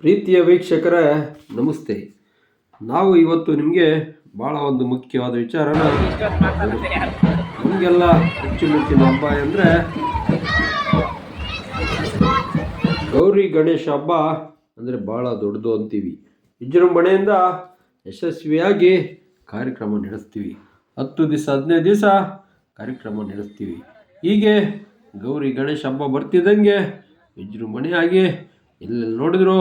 ಪ್ರೀತಿಯ ವೀಕ್ಷಕರೇ, ನಮಸ್ತೆ. ನಾವು ಇವತ್ತು ನಿಮಗೆ ಭಾಳ ಒಂದು ಮುಖ್ಯವಾದ ವಿಚಾರನ ನಮಗೆಲ್ಲ ಅಚ್ಚುಮೆಚ್ಚಿನ ಹಬ್ಬ ಅಂದರೆ ಗೌರಿ ಗಣೇಶ ಹಬ್ಬ ಅಂದರೆ ಭಾಳ ದೊಡ್ಡದು ಅಂತೀವಿ. ವಿಜೃಂಭಣೆಯಿಂದ ಯಶಸ್ವಿಯಾಗಿ ಕಾರ್ಯಕ್ರಮ ನಡೆಸ್ತೀವಿ. ಹತ್ತು ದಿವಸ ಹದಿನೈದು ದಿವಸ ಕಾರ್ಯಕ್ರಮ ನಡೆಸ್ತೀವಿ. ಹೀಗೆ ಗೌರಿ ಗಣೇಶ ಹಬ್ಬ ಬರ್ತಿದ್ದಂಗೆ ವಿಜೃಂಭಣೆಯಾಗಿ ಎಲ್ಲೆಲ್ಲಿ ನೋಡಿದ್ರು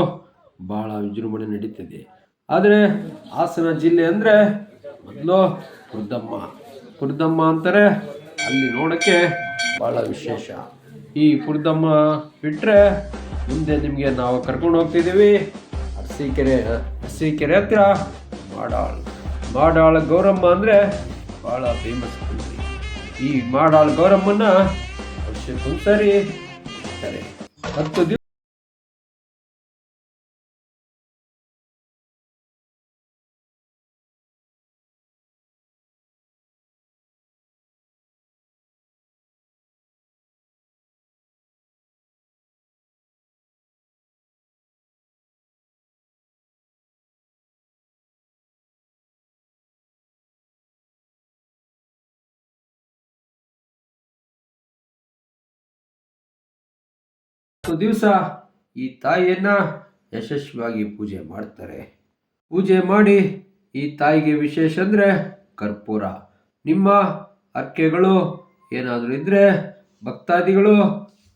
ಭಾಳ ವಿಜೃಂಭಣೆ ನಡೀತದೆ. ಆದರೆ ಹಾಸನ ಜಿಲ್ಲೆ ಅಂದರೆ ಮೊದಲು ಕುರ್ದಮ್ಮ ಕುರ್ದಮ್ಮ ಅಂತಾರೆ ಅಲ್ಲಿ ನೋಡೋಕ್ಕೆ ಭಾಳ ವಿಶೇಷ. ಈ ಕುರ್ದಮ್ಮ ಬಿಟ್ಟರೆ ಮುಂದೆ ನಿಮಗೆ ನಾವು ಕರ್ಕೊಂಡು ಹೋಗ್ತಿದ್ದೀವಿ. ಅರಸೀಕೆರೆ ಅರಸೀಕೆರೆ ಹತ್ರ ಮಾಡಾಳ್. ಮಾಡಾಳ ಗೌರಮ್ಮ ಅಂದರೆ ಭಾಳ ಫೇಮಸ್ ಕಂಟ್ರಿ ಈ ಮಾಡಾಳ್ ಗೌರಮ್ಮನ ವರ್ಷಕ್ಕೊಂದ್ಸರಿ ಸರಿ ಹತ್ತು ದಿವಸ ದಿವಸ ಈ ತಾಯಿಯನ್ನು ಯಶಸ್ವಿಯಾಗಿ ಪೂಜೆ ಮಾಡ್ತಾರೆ. ಪೂಜೆ ಮಾಡಿ ಈ ತಾಯಿಗೆ ವಿಶೇಷ ಅಂದರೆ ಕರ್ಪೂರ. ನಿಮ್ಮ ಅರ್ಕೆಗಳು ಏನಾದರೂ ಇದ್ದರೆ ಭಕ್ತಾದಿಗಳು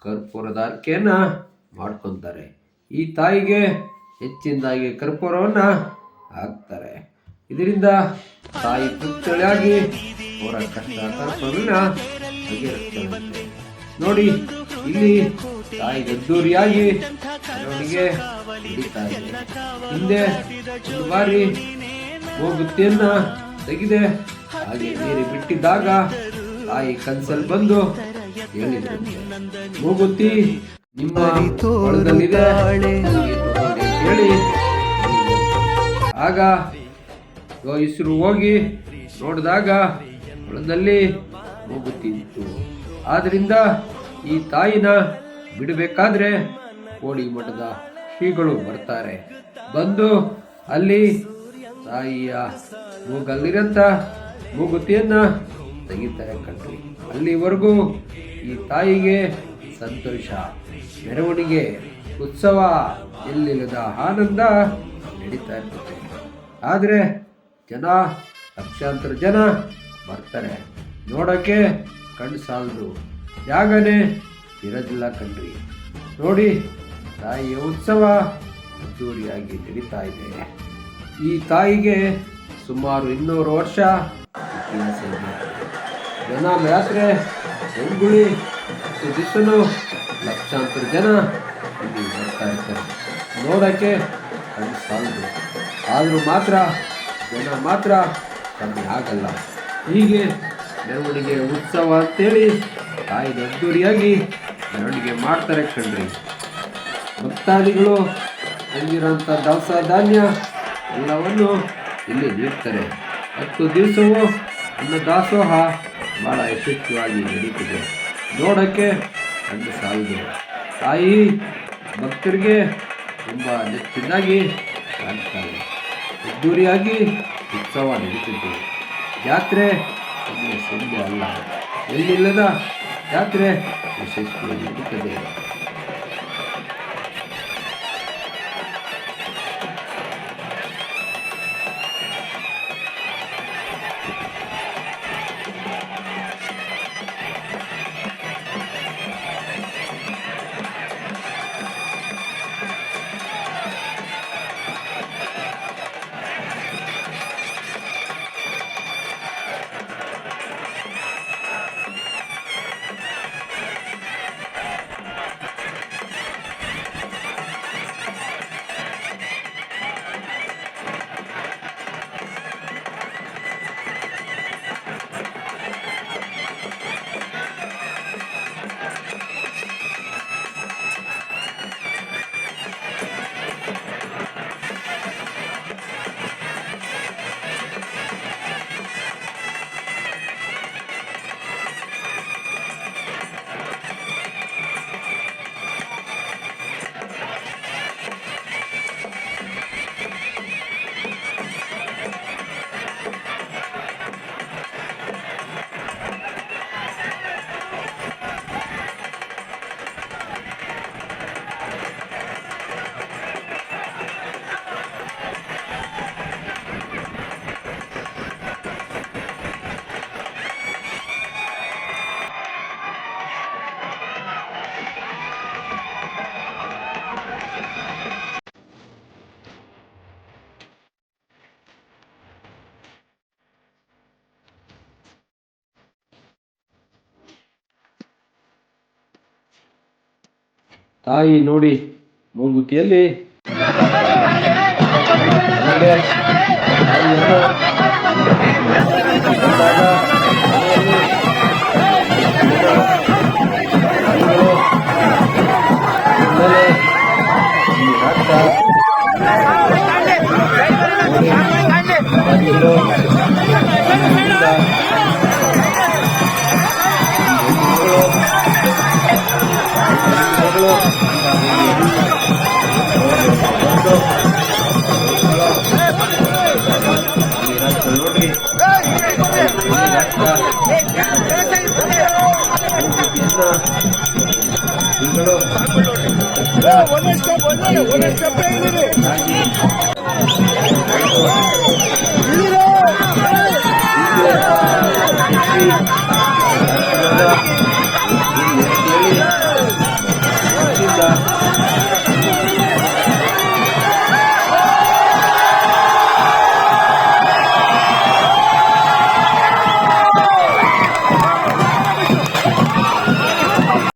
ಕರ್ಪೂರದ ಅರ್ಕೆಯನ್ನು ಮಾಡ್ಕೊತಾರೆ. ಈ ತಾಯಿಗೆ ಹೆಚ್ಚಿನದಾಗಿ ಕರ್ಪೂರವನ್ನು ಹಾಕ್ತಾರೆ. ಇದರಿಂದ ತಾಯಿ ತೃಪ್ತಿಯಾಗಿ ಅವರ ಕಷ್ಟ ಬಗೆಹರಿಸ್ತಾರಂತೆ ನೋಡಿ, ಇಲ್ಲಿ ತಾಯಿ ದೊಡ್ಡೂರಿಯಾಗಿ ಮೆರವಣಿಗೆ ಹಿಂದೆ ಒಂದು ಬಾರಿ ಹೋಗುತ್ತೆಯನ್ನ ತೆಗೆದೆ, ಹಾಗೆ ನೀರು ಬಿಟ್ಟಿದ್ದಾಗ ತಾಯಿ ಕನ್ಸಲ್ ಬಂದು ಹೇಳಿದ್ರು ಮೂಗುತ್ತಿ ನಿಮ್ಮ ಹೊಲದಲ್ಲಿದೆ ಹೇಳಿ ಆಗ ಹೆಸರು ಹೋಗಿ ನೋಡಿದಾಗ ಹೊಲದಲ್ಲಿ ಹೋಗುತ್ತಿತ್ತು ಆದ್ರಿಂದ ಈ ತಾಯಿನ ಬಿಡಬೇಕಾದ್ರೆ ಕೋಳಿ ಮಠದ ಶ್ರೀಗಳು ಬರ್ತಾರೆ. ಬಂದು ಅಲ್ಲಿ ತಾಯಿಯ ಮೂಗಲ್ಲಿರಂತ ಮೂಗುತಿಯನ್ನ ತೆಗಿತಾರೆ ಕಣ್ರಿ. ಅಲ್ಲಿವರೆಗೂ ಈ ತಾಯಿಗೆ ಸಂತೋಷ. ಮೆರವಣಿಗೆ, ಉತ್ಸವ, ಎಲ್ಲಿಲ್ಲದ ಆನಂದ ನಡೀತಾ ಇರ್ತದೆ. ಆದರೆ ಜನ, ಲಕ್ಷಾಂತರ ಜನ ಬರ್ತಾರೆ. ನೋಡೋಕ್ಕೆ ಕಣ್ಣು ಸಾಲದು. ಜಾಗನೇ ಇರೋದಿಲ್ಲ ಕಣ್ರಿ. ನೋಡಿ, ತಾಯಿಯ ಉತ್ಸವ ಅದ್ದೂರಿಯಾಗಿ ನಡೀತಾ ಇದೆ. ಈ ತಾಯಿಗೆ ಸುಮಾರು ಇನ್ನೂರು ವರ್ಷ ಇತಿಹಾಸ ಇದೆ. ಜನ ಯಾತ್ರೆ ಹೆಂಗುಳಿ ಹತ್ತು ಲಕ್ಷಾಂತರ ಜನ ಇಲ್ಲಿ ಬರ್ತಾ ಇರ್ತಾರೆ. ನೋಡೋಕ್ಕೆ ಅದು ಸಾಲದು. ಆದರೂ ಮಾತ್ರ ಜನ ಮಾತ್ರ ಕಮ್ಮಿ ಆಗಲ್ಲ. ಹೀಗೆ ಮೆರವಣಿಗೆ ಉತ್ಸವ ಅಂತೇಳಿ ತಾಯಿ ಅದ್ದೂರಿಯಾಗಿ ಮೆರವಣಿಗೆ ಮಾಡ್ತಾರೆ ಕಣ್ರಿ. ಭಕ್ತಾದಿಗಳು ಅಲ್ಲಿರೋಂಥ ದವಸ ಧಾನ್ಯ ಎಲ್ಲವನ್ನು ಇಲ್ಲಿ ನೀಡ್ತಾರೆ. ಹತ್ತು ದಿವಸವೂ ಅನ್ನ ದಾಸೋಹ ಭಾಳ ಯಶಸ್ವಿಯಾಗಿ ನಡೀತಿದೆ. ನೋಡೋಕ್ಕೆ ಕಣ್ಣು ಸಾಲದು. ತಾಯಿ ಭಕ್ತರಿಗೆ ತುಂಬ ನೆಚ್ಚಿನಾಗಿ ಕಾಣ್ತಾರೆ ಅದ್ದೂರಿಯಾಗಿ ಉತ್ಸವ ನಡೀತಿದ್ದೆ. ಜಾತ್ರೆ ಸುಮ್ಮನೆ ಅಲ್ಲ. ಎಲ್ಲಿಲ್ಲದ ಜಾತ್ರೆ ಯಶಸ್ವಿಯಾಗಿ ನಡೀತದೆ ತಾಯಿ ನೋಡಿ ಮೂಗುತಿಯಲ್ಲಿ ಆಮೇಲೆ Let's go, let's go,